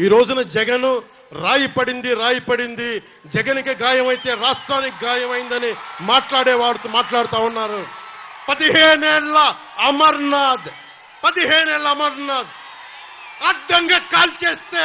ఈ రోజున జగన్ రాయి పడింది రాయి పడింది. జగన్కి గాయమైతే రాష్ట్రానికి గాయమైందని మాట్లాడేవాడు మాట్లాడుతూ ఉన్నారు. పదిహేనేళ్ళ అమర్నాథ్ పదిహేనేళ్ళ అమర్నాథ్. అడ్డంగా కాల్ చేస్తే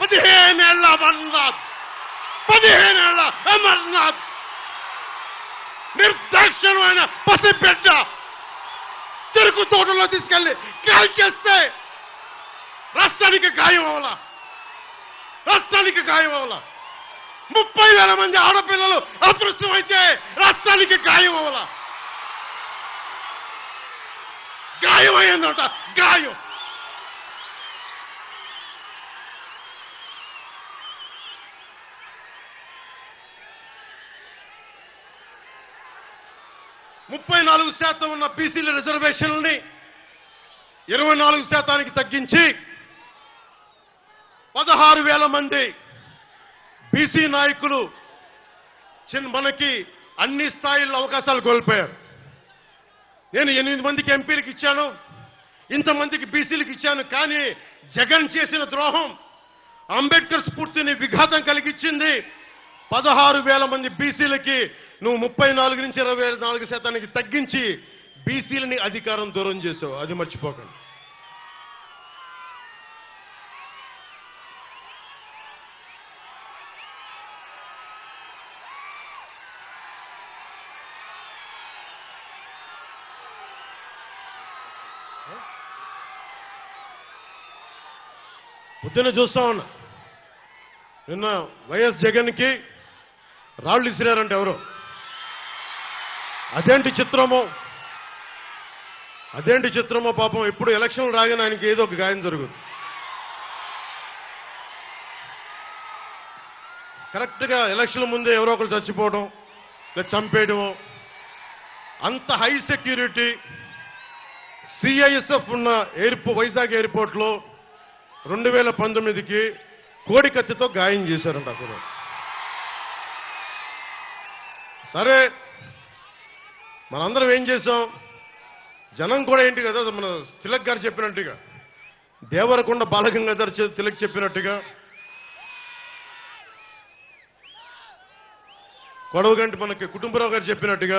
పదిహేనేళ్ళ అమర్నాథ్ పదిహేనేళ్ళ అమర్నాథ్. నిర్దాక్షణమైన పసిబిడ్డ చెరుకు తోటలో తీసుకెళ్ళి కాల్ చేస్తే రాష్ట్రానికి గాయం అవలా రాష్ట్రానికి గాయం అవలా ముప్పై వేల మంది ఆడపిల్లలు అదృష్టమైతే రాష్ట్రానికి గాయం అవలా గాయం అయిందట గాయం ముప్పై నాలుగు శాతం ఉన్న బీసీల రిజర్వేషన్లని ఇరవై నాలుగు శాతానికి తగ్గించి పదహారు వేల మంది బీసీ నాయకులు చిన్న మనకి అన్ని స్థాయిల్లో అవకాశాలు కోల్పోయారు. నేను ఎనిమిది మందికి ఎంపీలకు ఇచ్చాను ఇంతమందికి బీసీలకు ఇచ్చాను కానీ జగన్ చేసిన ద్రోహం అంబేద్కర్ స్ఫూర్తిని విఘాతం కలిగించింది. పదహారు వేల మంది బీసీలకి నువ్వు ముప్పై నాలుగు నుంచి ఇరవై నాలుగు శాతానికి తగ్గించి బీసీలని అధికారం దూరం చేసావు. అది మర్చిపోకండి. పొద్దున్న చూస్తా ఉన్నా. నిన్న వైఎస్ జగన్కి రాళ్ళు ఇసిరారంటే ఎవరు? అదేంటి చిత్రమో? అదేంటి చిత్రమో పాపం ఇప్పుడు ఎలక్షన్ రాగానే ఆయనకి ఏదో ఒక గాయం జరుగుతుంది కరెక్ట్గా ఎలక్షన్ ముందే ఎవరో ఒకరు చచ్చిపోవడం లేదా చంపేయడం అంత హై సెక్యూరిటీ సిఐఎస్ఎఫ్ ఉన్న ఎయిర్పో వైజాగ్ ఎయిర్పోర్ట్లో రెండు వేల పంతొమ్మిదికి కోడి కత్తితో గాయం చేశారంట అక్కడ సరే మనందరం ఏం చేసాం జనం కూడా ఏంటి కదా మన తిలక్ గారు చెప్పినట్టుగా దేవరకొండ బాలగంగాధర్ తిలక్ చెప్పినట్టుగా కొడవగంటి మనకి కుటుంబరావు గారు చెప్పినట్టుగా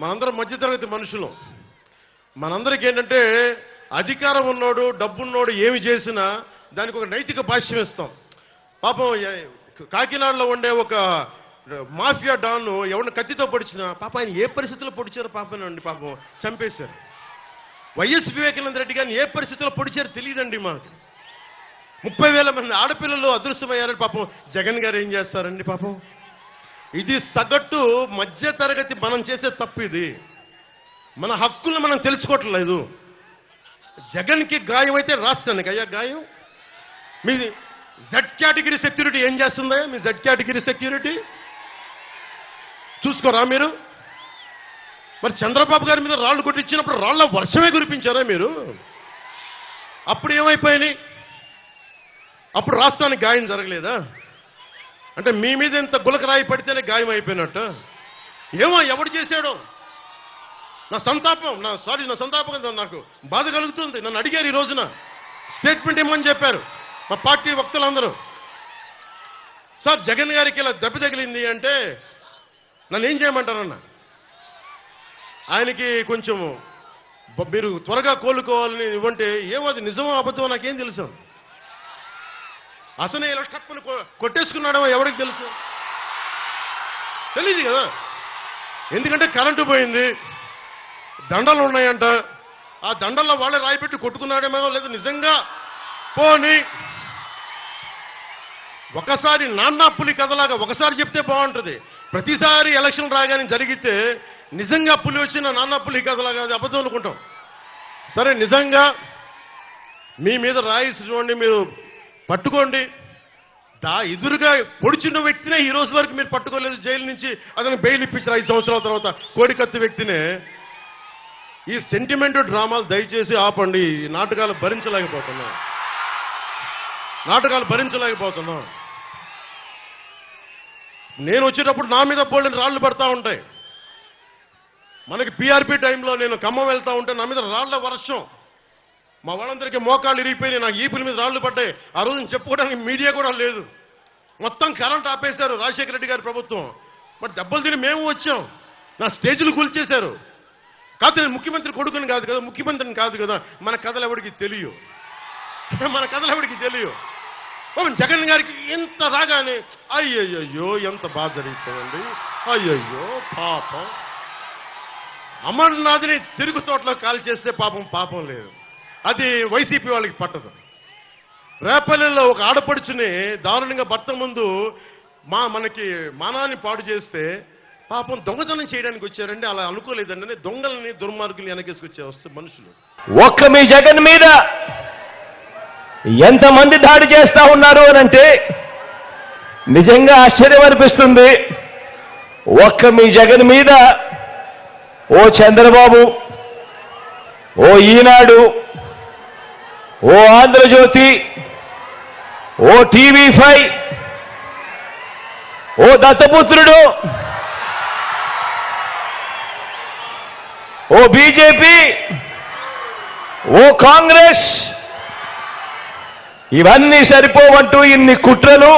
మనందరం మధ్యతరగతి మనుషులు. మనందరికి ఏంటంటే అధికారం ఉన్నోడు డబ్బున్నోడు ఏమి చేసినా దానికి ఒక నైతిక భాష్యం ఇస్తాం. పాపం కాకినాడలో ఉండే ఒక మాఫియా డాన్ ఎవరిని కత్తితో పొడిచినా పాప ఆయన ఏ పరిస్థితుల్లో పొడిచారో పాపనండి పాపం చంపేశారు. వైఎస్ వివేకానంద రెడ్డి గారిని ఏ పరిస్థితుల్లో పొడిచారో తెలియదండి మాకు. ముప్పై వేల మంది ఆడపిల్లలు అదృష్టమయ్యారని పాపం జగన్ గారు ఏం చేస్తారండి పాపం? ఇది సగటు మధ్య తరగతి మనం చేసే తప్పు ఇది. మన హక్కులను మనం తెలుసుకోవట్లేదు. జగన్కి గాయం అయితే రాష్ట్రానికి. అయ్యా గాయం? మీ జెడ్ కేటగిరీ సెక్యూరిటీ ఏం చేస్తుందా? మీ జెడ్ కేటగిరీ సెక్యూరిటీ చూసుకోరా మీరు? మరి చంద్రబాబు గారి మీద రాళ్ళు కొట్టించినప్పుడు రాళ్ళ వర్షమే కురిపించారా మీరు? అప్పుడు ఏమైపోయినాయి? అప్పుడు రాష్ట్రానికి గాయం జరగలేదా? అంటే మీ మీద ఇంత గులకరాయి పడితేనే గాయం అయిపోయినట్టు. ఏమో ఎవడు చేశాడో? నా సంతాపం నా సారీ నా సంతాపం నాకు. బాధ కలుగుతుంది. నన్ను అడిగారు ఈ రోజున. స్టేట్మెంట్ ఇమ్మని చెప్పారు? మా పార్టీ వక్తలందరూ. సార్ జగన్ గారికి ఇలా దెబ్బ తగిలింది అంటే నన్ను ఏం చేయమంటారన్న? ఆయనకి కొంచెం మీరు త్వరగా కోలుకోవాలని ఇవ్వంటే ఏమో అది నిజమో అబద్ధమో నాకేం తెలుసు. అతనే ఇలా టప్పులు కొ- కొట్టేసుకున్నాడో ఎవరికి తెలుసు? తెలియదు కదా. ఎందుకంటే కరెంటు పోయింది. దండలు ఉన్నాయంట. ఆ దండల్లో వాళ్ళే రాయి పెట్టి కొట్టుకున్నాడేమో లేదు నిజంగా? పోని. ఒకసారి నాన్న పులి కథలాగా ఒకసారి చెప్తే బాగుంటుంది. ప్రతిసారి ఎలక్షన్ రాగానే జరిగితే నిజంగా పులి వచ్చిన నాన్న పులి కథలాగా అది అబద్ధం అనుకుంటాం. సరే నిజంగా మీ మీద రాయి చూడండి మీరు పట్టుకోండి. దా ఎదురుగా పొడిచిన వ్యక్తినే ఈ రోజు వరకు మీరు పట్టుకోలేదు. జైలు నుంచి అతను బెయిల్ ఇప్పించారు ఐదు సంవత్సరాల తర్వాత కోడికత్తి వ్యక్తినే ఈ సెంటిమెంట్ డ్రామాలు దయచేసి ఆపండి. ఈ నాటకాలు భరించలేకపోతున్నాం. నాటకాలు భరించలేకపోతున్నాం. నేను వచ్చేటప్పుడు నా మీద పోలిన రాళ్ళు పడతా ఉంటాయి. మనకి పీఆర్పీ టైంలో నేను ఖమ్మం వెళ్తా ఉంటే నా మీద రాళ్ళ వర్షం. మా వాళ్ళందరికీ మోకాళ్ళు ఇరిగిపోయినాయి. నాకు ఈపుల మీద రాళ్ళు పడ్డాయి. ఆ రోజు చెప్పుకోవడానికి మీడియా కూడా లేదు. మొత్తం కరెంట్ ఆపేశారు రాజశేఖర రెడ్డి గారి ప్రభుత్వం. మరి దెబ్బలు తిని మేము వచ్చాం. నా స్టేజీలు కూల్చేశారు. కాదు నేను ముఖ్యమంత్రి కొడుకుని కాదు కదా ముఖ్యమంత్రిని కాదు కదా మన కథలు ఎవరికి తెలియవు మన కథలు ఎవరికి తెలియవు పాపం జగన్ గారికి ఎంత రాగానే అయ్యయ్యో ఎంత బాధ జరుగుతుందండి అయ్యయ్యో పాపం. అమర్నాథ్ని తిరుగు తోటలో కాల్ చేస్తే పాపం పాపం లేదు. అది వైసీపీ వాళ్ళకి పట్టదు. రేపల్లెల్లో ఒక ఆడపడుచుని దారుణంగా భర్త ముందు మా మనకి మానాన్ని పాడు చేస్తే పాపం దొంగతనం చేయడానికి వచ్చారండి అలా అనుకోలేదండి దొంగలని దుర్మార్గులు వెనకేసుకొచ్చే వస్తే మనుషులు. ఒక్క మీ జగన్ మీద ఎంతమంది దాడి చేస్తా ఉన్నారు అని అంటే నిజంగా ఆశ్చర్యం అనిపిస్తుంది. ఒక్క మీ జగన్ మీద ఓ చంద్రబాబు ఓ ఈనాడు ఓ ఆంధ్రజ్యోతి ఓ టీవీ ఫైవ్ ఓ దత్తపుత్రుడు ఓ బీజేపీ ఓ కాంగ్రెస్ ఇవన్నీ సరిపోవంటూ ఇన్ని కుట్రలు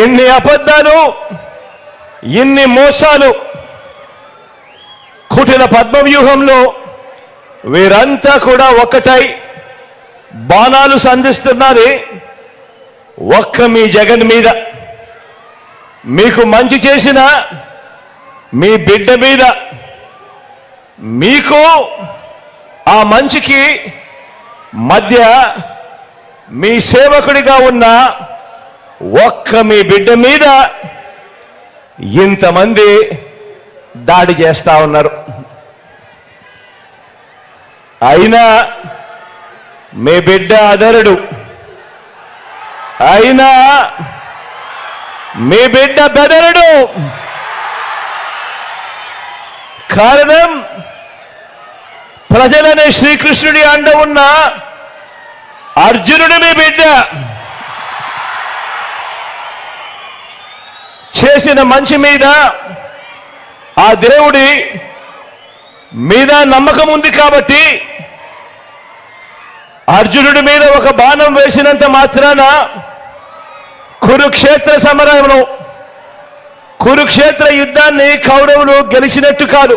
ఇన్ని అబద్ధాలు ఇన్ని మోసాలు. కుటిల పద్మవ్యూహంలో వీరంతా కూడా ఒక్కటై బాణాలు సంధిస్తున్నది ఒక్క మీ జగన్ మీద. మీకు మంచి చేసిన మీ బిడ్డ మీద. మీకు ఆ మంచికి మధ్య మీ సేవకుడిగా ఉన్న ఒక్క మీ బిడ్డ మీద ఇంతమంది దాడి చేస్తా ఉన్నారు. అయినా మీ బిడ్డ అదరుడు అయినా మీ బిడ్డ బెదరుడు. కారణం ప్రజలనే శ్రీకృష్ణుడి అండ ఉన్న అర్జునుడి మీ బిడ్డ. చేసిన మంచి మీద ఆ దేవుడి మీద నమ్మకం ఉంది కాబట్టి అర్జునుడి మీద ఒక బాణం వేసినంత మాత్రాన కురుక్షేత్ర సమరంలో కురుక్షేత్ర యుద్ధాన్ని కౌరవులు గెలిచినట్టు కాదు.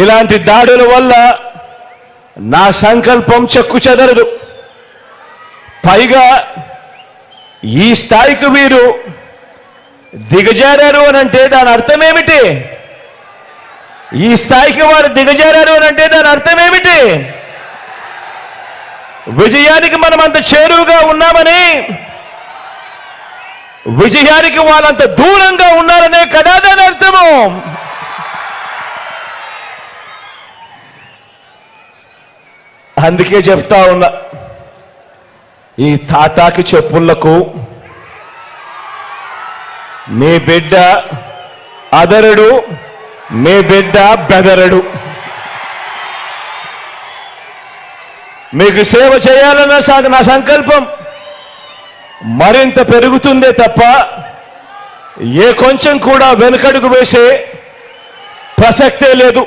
ఇలాంటి దాడుల వల్ల నా సంకల్పం చెక్కు చెదరదు. పైగా ఈ స్థాయికి మీరు దిగజారారు అని అంటే దాని అర్థం ఏమిటి ఈ స్థాయికి వారు దిగజారారు అని అంటే దాని అర్థం ఏమిటి విజయానికి మనం అంత చేరువుగా ఉన్నామని విజయానికి వాళ్ళంత దూరంగా ఉన్నారనే కదా దాని అర్థము. అందుకే చెప్తా ఉన్నా ఈ తాటాకి చెప్పులకు మీ బిడ్డ అదరుడు మీ బిడ్డ బెదరడు. మీకు సేవ చేయాలన్న సా- నా సంకల్పం మరింత పెరుగుతుందే తప్ప ఏ కొంచెం కూడా వెనుకడుగు వేసే ప్రసక్తే లేదు.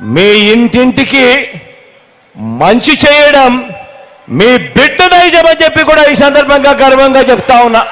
మీ ఇంటింటికి మంచి చేయడం మీ బిడ్డ నైజం చెప్పి కూడా ఈ సందర్భంగా గర్వంగా చెప్తా ఉన్నా.